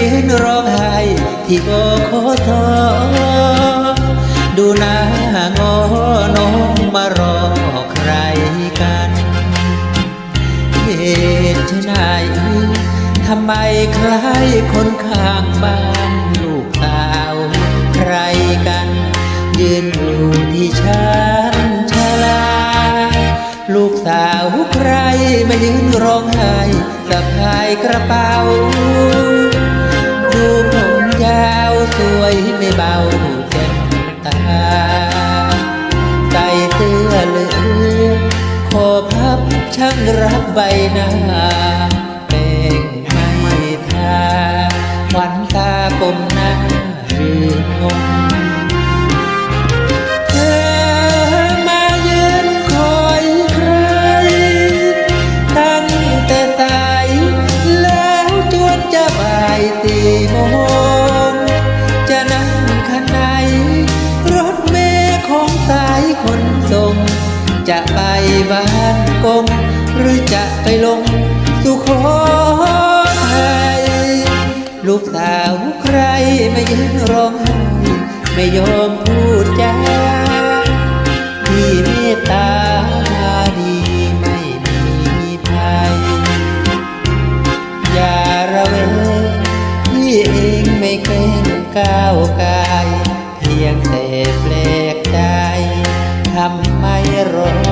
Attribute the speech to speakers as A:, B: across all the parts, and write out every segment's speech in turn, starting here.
A: ยืนร้องไห้ที่บโคทอดูหน้างอน้องมารอใครกันเหตุไฉนทำไมคล้ายคนข้างบ้านลูกสาวใครกัน ยืนอยู่ที่ชั้นชาลา ลูกสาวใครมายืนร้องไห้สะพายกระเป๋า รักใบหน้าแป้งไม่ทาหวันตากลมหน้ายืนงงเธอมายืนคอยใคร ตั้งแต่สายแล้วจวนจะบ่ายสี่โมงจะนั่งคันไหนรถเมล์ของสายคนส่งจะไปบ้านกง หรือจะไปลงสุโขทัยลูกสาวใครไม่ยืนร้องไห้ไม่ยอมพูดจาที่เมตตาดีไม่มีภัยอย่าระเวงพี่เองไม่เกรงก้าวกาย เพียงแต่แปลกใจทำไมร้อง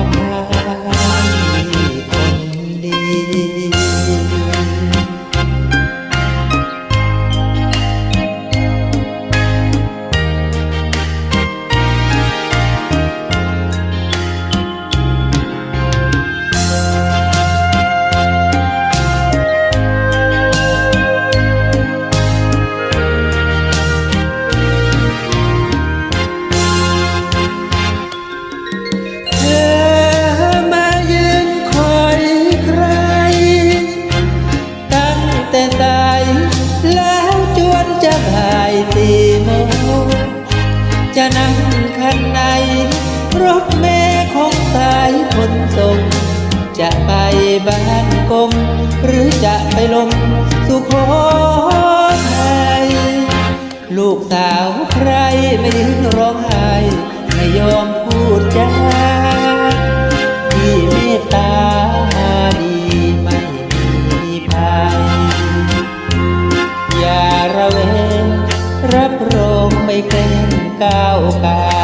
A: จะนั่งคันไหนรถเมล์ของสายคนส่ง จะไปบ้านกงหรือจะไปลงสุโขทัยลูกสาวใครไม่ยืนร้องไห้ ไม่ยอมพูดจาที่เมตตามา เป็นก้าวไกล